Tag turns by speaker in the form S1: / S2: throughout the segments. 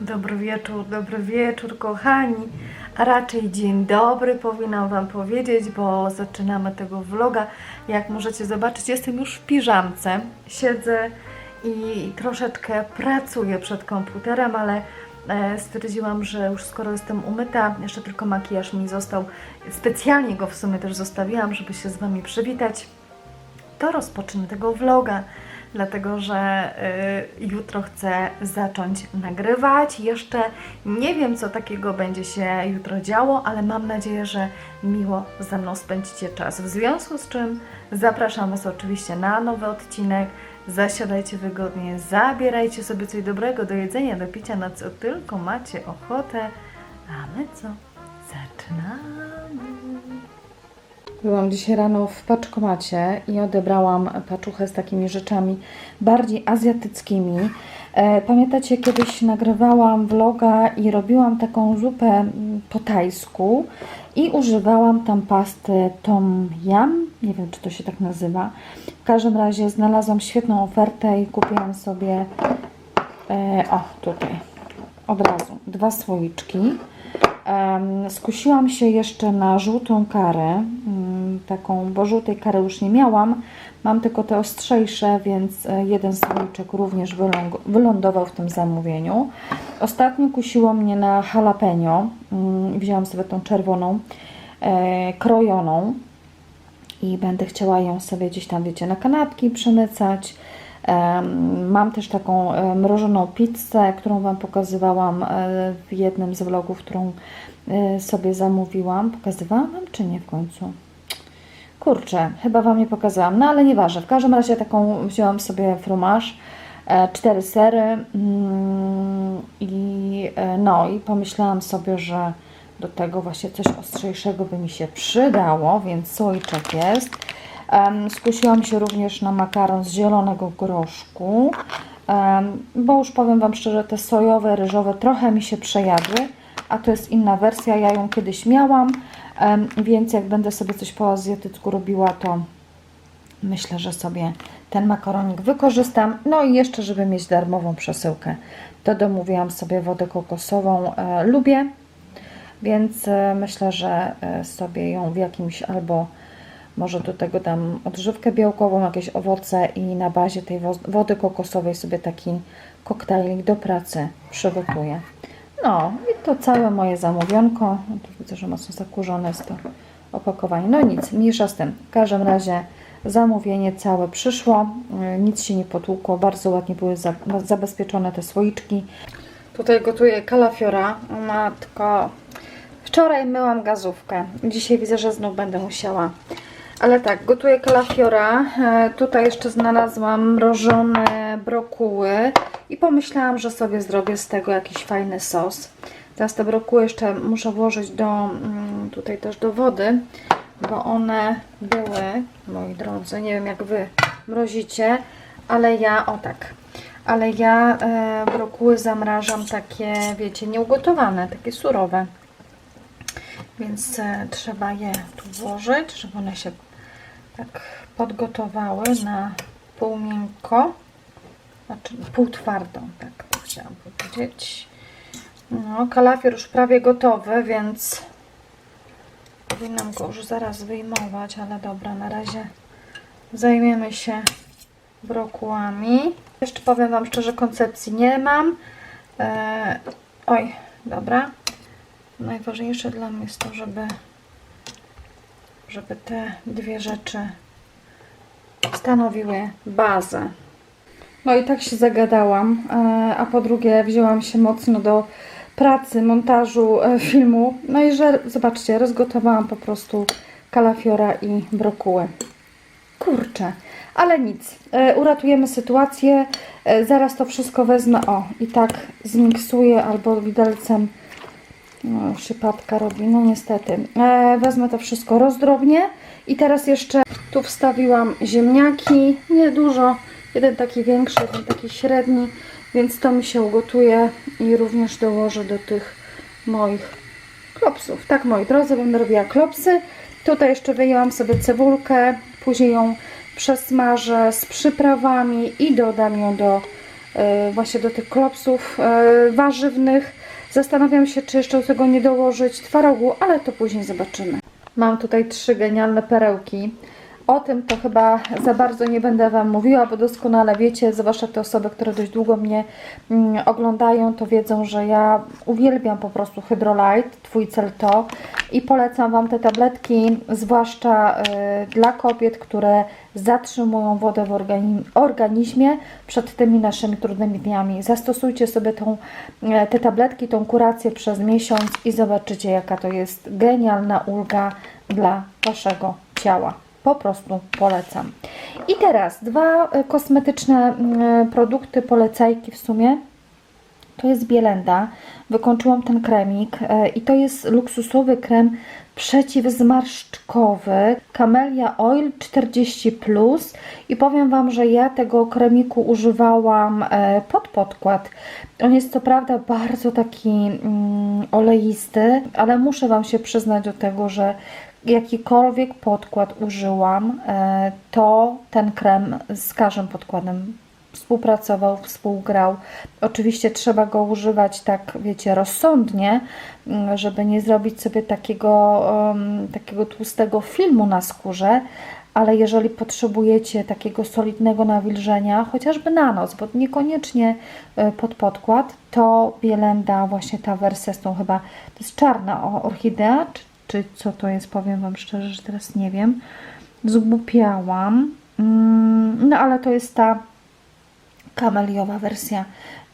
S1: Dobry wieczór, dobry wieczór, kochani. A raczej dzień dobry powinnam Wam powiedzieć, bo zaczynamy tego vloga. Jak możecie zobaczyć, jestem już w piżamce. Siedzę i troszeczkę pracuję przed komputerem, ale e, stwierdziłam, że już skoro jestem umyta, jeszcze tylko makijaż mi został. Specjalnie go w sumie też zostawiłam, żeby się z Wami przywitać to rozpocznę tego vloga, dlatego że y, jutro chcę zacząć nagrywać. Jeszcze nie wiem, co takiego będzie się jutro działo, ale mam nadzieję, że miło ze mną spędzicie czas. W związku z czym zapraszam Was oczywiście na nowy odcinek. Zasiadajcie wygodnie, zabierajcie sobie coś dobrego do jedzenia, do picia, na co tylko macie ochotę. A my co? Zaczynamy! Byłam dzisiaj rano w paczkomacie i odebrałam paczuchę z takimi rzeczami bardziej azjatyckimi. E, Pamiętacie, kiedyś nagrywałam vloga i robiłam taką zupę mm, po tajsku i używałam tam pasty tom yam, nie wiem czy to się tak nazywa. W każdym razie znalazłam świetną ofertę i kupiłam sobie, e, o tutaj, od razu, dwa słoiczki. Skusiłam się jeszcze na żółtą karę, mm, taką, bo żółtej kary już nie miałam. Mam tylko te ostrzejsze, więc e, jeden słoiczek również wylądował w tym zamówieniu. Ostatnio kusiło mnie na jalapeno. Mm, Wzięłam sobie tą czerwoną, e, krojoną i będę chciała ją sobie gdzieś tam, wiecie, na kanapki przemycać. Em, Mam też taką e, mrożoną pizzę, którą Wam pokazywałam e, w jednym z vlogów, którą e, sobie zamówiłam. Pokazywałam Wam, czy nie w końcu? Kurczę, chyba Wam nie pokazałam, no ale nieważne. W każdym razie taką wzięłam sobie fromage, e, cztery sery mm, i e, no i pomyślałam sobie, że do tego właśnie coś ostrzejszego by mi się przydało, więc słoiczek jest. Skusiłam się również na makaron z zielonego groszku, bo już powiem Wam szczerze, te sojowe, ryżowe trochę mi się przejadły, a to jest inna wersja, ja ją kiedyś miałam, więc jak będę sobie coś po azjatycku robiła, to myślę, że sobie ten makaronik wykorzystam. No i jeszcze, żeby mieć darmową przesyłkę, to domówiłam sobie wodę kokosową, e, lubię, więc e, myślę, że e, sobie ją w jakimś albo może do tego dam odżywkę białkową, jakieś owoce i na bazie tej wo- wody kokosowej sobie taki koktajlik do pracy przygotuję. No to całe moje zamówionko. Tu widzę, że mocno zakurzone jest to opakowanie. No nic, mniejsza z tym. W każdym razie zamówienie całe przyszło. Yy, Nic się nie potłukło. Bardzo ładnie były za- zabezpieczone te słoiczki. Tutaj gotuję kalafiora. Matko, wczoraj myłam gazówkę. Dzisiaj widzę, że znów będę musiała. Ale tak, gotuję kalafiora. E, Tutaj jeszcze znalazłam mrożone brokuły i pomyślałam, że sobie zrobię z tego jakiś fajny sos. Teraz te brokuły jeszcze muszę włożyć do, mm, tutaj też do wody, bo one były, moi drodzy, nie wiem jak Wy mrozicie, ale ja, o tak, ale ja e, brokuły zamrażam takie, wiecie, nieugotowane, takie surowe. Więc e, trzeba je tu włożyć, żeby one się tak podgotowały na pół miękko, znaczy pół twardą, tak chciałam powiedzieć. No, kalafior już prawie gotowy, więc powinnam go już zaraz wyjmować, ale dobra, na razie zajmiemy się brokułami. Jeszcze powiem Wam szczerze, koncepcji nie mam. E, oj, dobra. Najważniejsze dla mnie jest to, żeby, żeby te dwie rzeczy stanowiły bazę. No i tak się zagadałam, e, a po drugie wzięłam się mocno do pracy, montażu e, filmu. No i że, zobaczcie, rozgotowałam po prostu kalafiora i brokuły. Kurczę, ale nic. E, uratujemy sytuację. E, zaraz to wszystko wezmę, o, i tak zmiksuję albo widelcem no, patka robi, no niestety. Wezmę to wszystko rozdrobnię i teraz jeszcze tu wstawiłam ziemniaki, nie dużo, jeden taki większy, jeden taki średni, więc to mi się ugotuje i również dołożę do tych moich klopsów. Tak, moi drodzy, będę robiła klopsy. Tutaj jeszcze wyjęłam sobie cebulkę, później ją przesmażę z przyprawami i dodam ją do
S2: e, właśnie do tych klopsów e, warzywnych. Zastanawiam się, czy jeszcze do tego nie dołożyć twarogu, ale to później zobaczymy. Mam tutaj trzy genialne perełki. O tym to chyba za bardzo nie będę Wam mówiła, bo doskonale wiecie, zwłaszcza te osoby, które dość długo mnie mm, oglądają, to wiedzą, że ja uwielbiam po prostu Hydrolite, Twój cel to i polecam Wam te tabletki, zwłaszcza y, dla kobiet, które zatrzymują wodę w organi- organizmie przed tymi naszymi trudnymi dniami. Zastosujcie sobie tą, e, te tabletki, tą kurację przez miesiąc i zobaczycie, jaka to jest genialna ulga dla Waszego ciała. Po prostu polecam. I teraz dwa e, kosmetyczne mm, produkty, polecajki w sumie. To jest Bielenda. Wykończyłam ten kremik e, i to jest luksusowy krem przeciwzmarszczkowy Camellia Oil 40+. I powiem Wam, że ja tego kremiku używałam e, pod podkład. On jest co prawda bardzo taki mm, oleisty, ale muszę Wam się przyznać do tego, że jakikolwiek podkład użyłam, e, to ten krem z każdym podkładem współpracował, współgrał. Oczywiście trzeba go używać tak, wiecie, rozsądnie, mm, żeby nie zrobić sobie takiego, em, takiego tłustego filmu na skórze, ale jeżeli potrzebujecie takiego solidnego nawilżenia, chociażby na noc, bo niekoniecznie e, pod podkład, to Bielenda, właśnie ta wersja z tą chyba, to jest czarna orchidea, czy, czy co to jest, powiem Wam szczerze, że teraz nie wiem. Zgłupiałam. Mm, No ale to jest ta kameliowa wersja,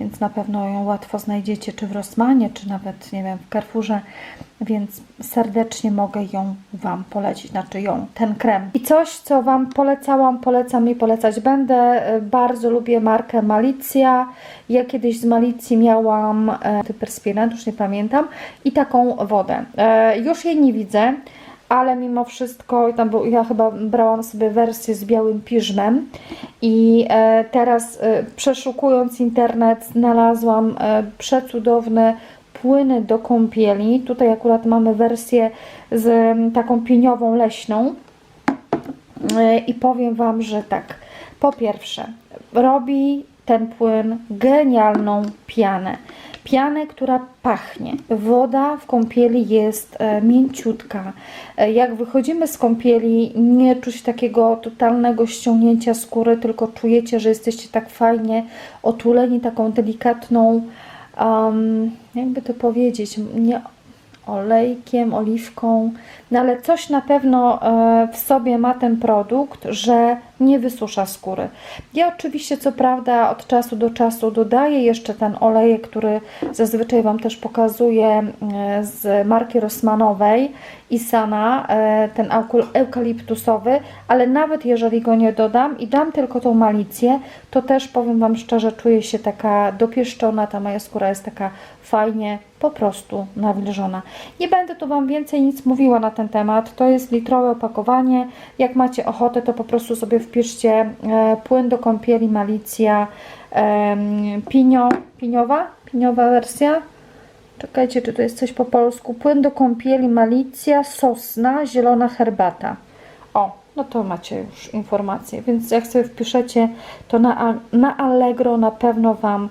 S2: więc na pewno ją łatwo znajdziecie, czy w Rossmanie, czy nawet, nie wiem, w Carrefourze, więc serdecznie mogę ją Wam polecić, znaczy ją, ten krem. I coś, co Wam polecałam, polecam i polecać będę, e, bardzo lubię markę Malicja, ja kiedyś z Malicji miałam e, Typerspirant, już nie pamiętam, i taką wodę. E, już jej nie widzę, ale mimo wszystko, tam był, ja chyba brałam sobie wersję z białym piżmem i e, teraz e, przeszukując internet znalazłam e, przecudowne płyny do kąpieli. Tutaj akurat mamy wersję z taką pieniową leśną i powiem Wam, że tak, po pierwsze robi ten płyn genialną pianę. Pianę, która pachnie. Woda w kąpieli jest e, mięciutka. E, jak wychodzimy z kąpieli, nie czuć takiego totalnego ściągnięcia skóry, tylko czujecie, że jesteście tak fajnie otuleni taką delikatną, um, jakby to powiedzieć, nie olejkiem, oliwką, no ale coś na pewno e, w sobie ma ten produkt, że nie wysusza skóry. Ja oczywiście co prawda od czasu do czasu dodaję jeszcze ten olejek, który zazwyczaj Wam też pokazuję e, z marki Rossmanowej Isana, e, ten eukal- eukaliptusowy, ale nawet jeżeli go nie dodam i dam tylko tą malicję, to też powiem Wam szczerze, czuję się taka dopieszczona, ta moja skóra jest taka fajnie po prostu nawilżona. Nie będę tu Wam więcej nic mówiła na ten temat. To jest litrowe opakowanie. Jak macie ochotę, to po prostu sobie wpiszcie e, płyn do kąpieli Malicja em, pinio, piniowa, piniowa wersja. Czekajcie, czy to jest coś po polsku. Płyn do kąpieli Malicja, sosna, zielona herbata. O, no to macie już informacje. Więc jak sobie wpiszecie, to na, na Allegro na pewno Wam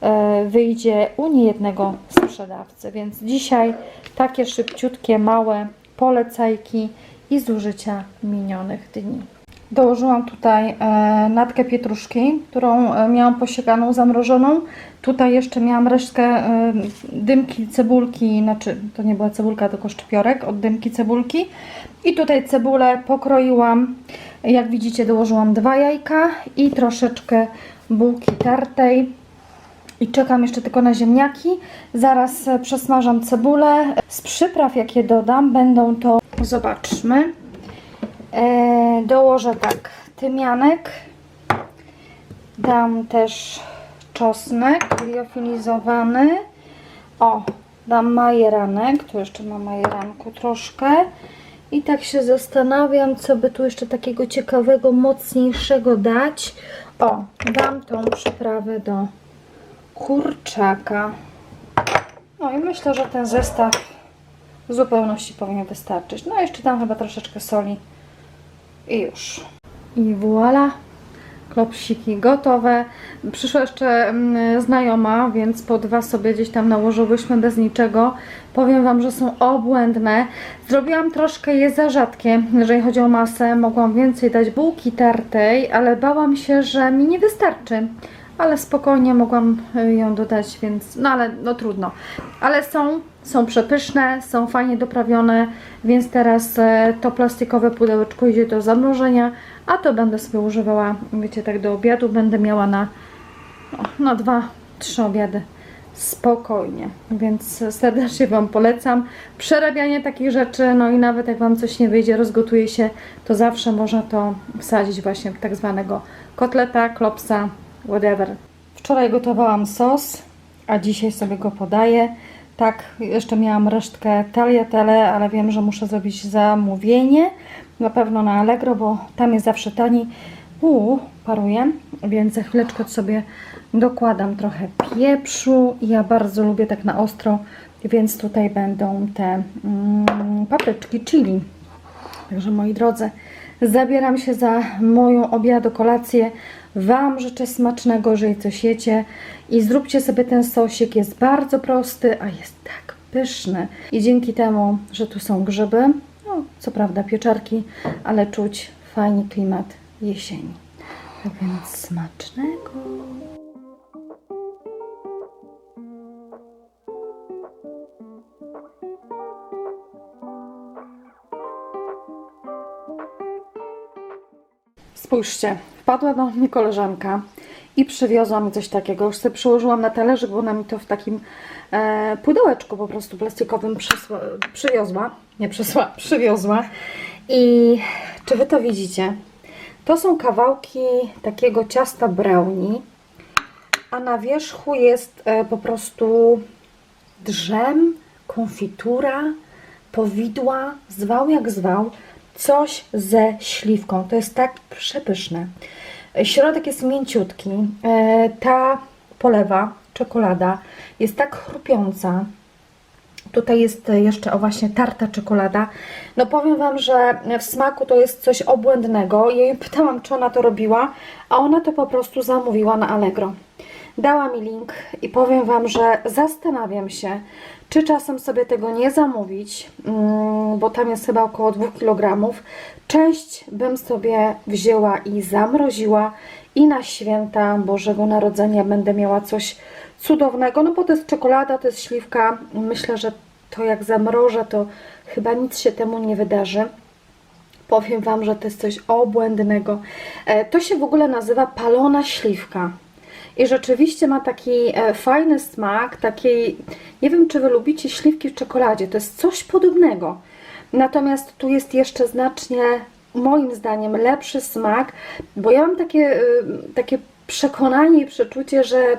S2: e, wyjdzie u niejednego sprzedawcy. Więc dzisiaj takie szybciutkie, małe polecajki i zużycia minionych dni. Dołożyłam tutaj e, natkę pietruszki, którą e, miałam posiekaną, zamrożoną. Tutaj jeszcze miałam resztkę e, dymki cebulki, znaczy to nie była cebulka, tylko szczypiorek od dymki cebulki. I tutaj cebulę pokroiłam. Jak widzicie dołożyłam dwa jajka i troszeczkę bułki tartej. I czekam jeszcze tylko na ziemniaki. Zaraz przesmażam cebulę. Z przypraw, jakie dodam, będą to, zobaczmy. E, dołożę tak tymianek. Dam też czosnek liofilizowany. O, dam majeranek. Tu jeszcze mam majeranku troszkę. I tak się zastanawiam, co by tu jeszcze takiego ciekawego, mocniejszego dać. O, dam tą przyprawę do kurczaka. No i myślę, że ten zestaw w zupełności powinien wystarczyć. No jeszcze dam chyba troszeczkę soli i już. I voilà. klopsiki gotowe. Przyszła jeszcze mm, znajoma, więc po dwa sobie gdzieś tam nałożyłyśmy bez niczego. Powiem Wam, że są obłędne. Zrobiłam troszkę je za rzadkie, jeżeli chodzi o masę. Mogłam więcej dać bułki tartej, ale bałam się, że mi nie wystarczy. Ale spokojnie mogłam y, ją dodać, więc no ale no trudno. Ale są, są przepyszne, są fajnie doprawione, więc teraz e, to plastikowe pudełeczko idzie do zamrożenia, a to będę sobie używała, wiecie, tak do obiadu będę miała na, na dwa, trzy obiady spokojnie, więc serdecznie Wam polecam przerabianie takich rzeczy, no i nawet jak Wam coś nie wyjdzie, rozgotuje się, to zawsze można to wsadzić właśnie w tak zwanego kotleta, klopsa, whatever. Wczoraj gotowałam sos, a dzisiaj sobie go podaję. Tak, jeszcze miałam resztkę tagliatelle, ale wiem, że muszę zrobić zamówienie. Na pewno na Allegro, bo tam jest zawsze taniej. Uuu, paruje, więc za chwileczkę sobie dokładam trochę pieprzu. Ja bardzo lubię tak na ostro, więc tutaj będą te mm, papryczki chili. Także moi drodzy, zabieram się za moją obiadu kolację. Wam życzę smacznego, jeżeli coś jecie i zróbcie sobie ten sosik. Jest bardzo prosty, a jest tak pyszny. I dzięki temu, że tu są grzyby, no co prawda pieczarki, ale czuć fajny klimat jesieni. Tak więc smacznego. Spójrzcie, wpadła do mnie koleżanka i przywiozła mi coś takiego. Już sobie przyłożyłam na talerzyk, bo ona mi to w takim e, pudełeczku po prostu plastikowym przysła, przywiozła. Nie przysła, przywiozła. I czy Wy to widzicie? To są kawałki takiego ciasta brownie, a na wierzchu jest e, po prostu drzem, konfitura, powidła, zwał jak zwał, coś ze śliwką. To jest tak przepyszne. Środek jest mięciutki. E, Ta polewa, czekolada, jest tak chrupiąca. Tutaj jest jeszcze o właśnie tarta czekolada. No powiem Wam, że w smaku to jest coś obłędnego. Ja jej pytałam, czy ona to robiła, a ona to po prostu zamówiła na Allegro. Dała mi link i powiem Wam, że zastanawiam się, czy czasem sobie tego nie zamówić, mm, bo tam jest chyba około 2 kg. Część bym sobie wzięła i zamroziła i na święta Bożego Narodzenia będę miała coś cudownego, no bo to jest czekolada, to jest śliwka. Myślę, że to jak zamrożę, to chyba nic się temu nie wydarzy. Powiem Wam, że to jest coś obłędnego. E, To się w ogóle nazywa palona śliwka. I rzeczywiście ma taki e, fajny smak, takiej, nie wiem czy Wy lubicie śliwki w czekoladzie, to jest coś podobnego. Natomiast tu jest jeszcze znacznie, moim zdaniem, lepszy smak, bo ja mam takie, y, takie przekonanie i przeczucie, że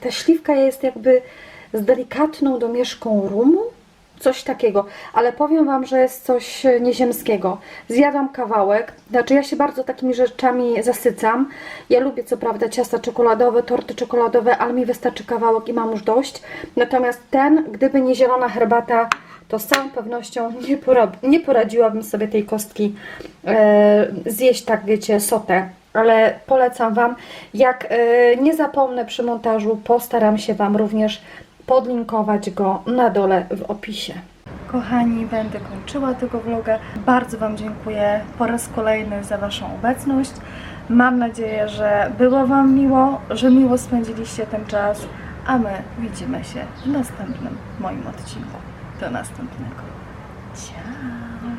S2: ta śliwka jest jakby z delikatną domieszką rumu, coś takiego, ale powiem Wam, że jest coś nieziemskiego. Zjadłam kawałek, znaczy ja się bardzo takimi rzeczami zasycam. Ja lubię co prawda ciasta czekoladowe, torty czekoladowe, ale mi wystarczy kawałek i mam już dość. Natomiast ten, gdyby nie zielona herbata, to z całą pewnością nie, nie poradziłabym sobie tej kostki e, zjeść tak, wiecie, sotę. Ale polecam Wam, jak e, nie zapomnę przy montażu, postaram się Wam również podlinkować go na dole w opisie.
S1: Kochani, będę kończyła tego vloga. Bardzo Wam dziękuję po raz kolejny za Waszą obecność. Mam nadzieję, że było Wam miło, że miło spędziliście ten czas, a my widzimy się w następnym moim odcinku. Do następnego. Ciao!